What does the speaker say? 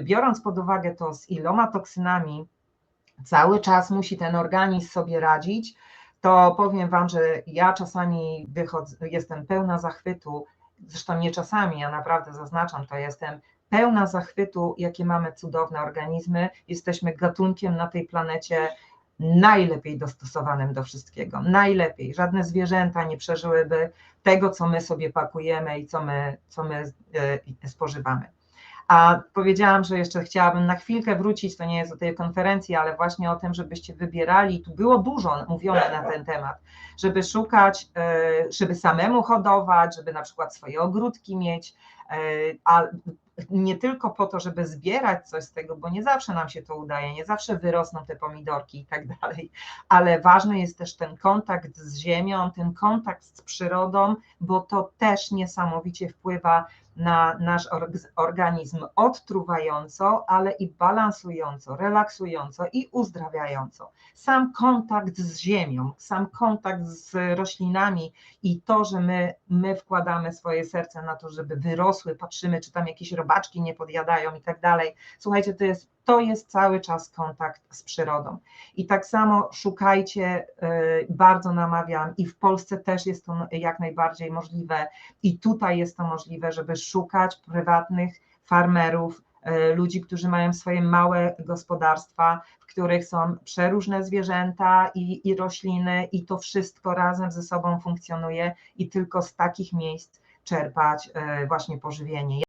biorąc pod uwagę to, z iloma toksynami cały czas musi ten organizm sobie radzić, to powiem Wam, że ja czasami wychodzę, jestem pełna zachwytu, zresztą nie czasami, ja naprawdę zaznaczam to, jestem pełna zachwytu, jakie mamy cudowne organizmy. Jesteśmy gatunkiem na tej planecie najlepiej dostosowanym do wszystkiego. Najlepiej. Żadne zwierzęta nie przeżyłyby tego, co my sobie pakujemy i co my, co my e, spożywamy. A powiedziałam, że jeszcze chciałabym na chwilkę wrócić, to nie jest o tej konferencji, ale właśnie o tym, żebyście wybierali, tu było dużo mówione na ten temat, żeby szukać, e, żeby samemu hodować, żeby na przykład swoje ogródki mieć, a nie tylko po to, żeby zbierać coś z tego, bo nie zawsze nam się to udaje, nie zawsze wyrosną te pomidorki i tak dalej, ale ważny jest też ten kontakt z ziemią, ten kontakt z przyrodą, bo to też niesamowicie wpływa na nasz organizm odtruwająco, ale i balansująco, relaksująco i uzdrawiająco. Sam kontakt z ziemią, sam kontakt z roślinami i to, że my, my wkładamy swoje serce na to, żeby wyrosły, patrzymy, czy tam jakieś robaczki nie podjadają i tak dalej. Słuchajcie, to jest to jest cały czas kontakt z przyrodą. I tak samo szukajcie, bardzo namawiam, i w Polsce też jest to jak najbardziej możliwe, i tutaj jest to możliwe, żeby szukać prywatnych farmerów, ludzi, którzy mają swoje małe gospodarstwa, w których są przeróżne zwierzęta i, i rośliny, i to wszystko razem ze sobą funkcjonuje, i tylko z takich miejsc czerpać właśnie pożywienie.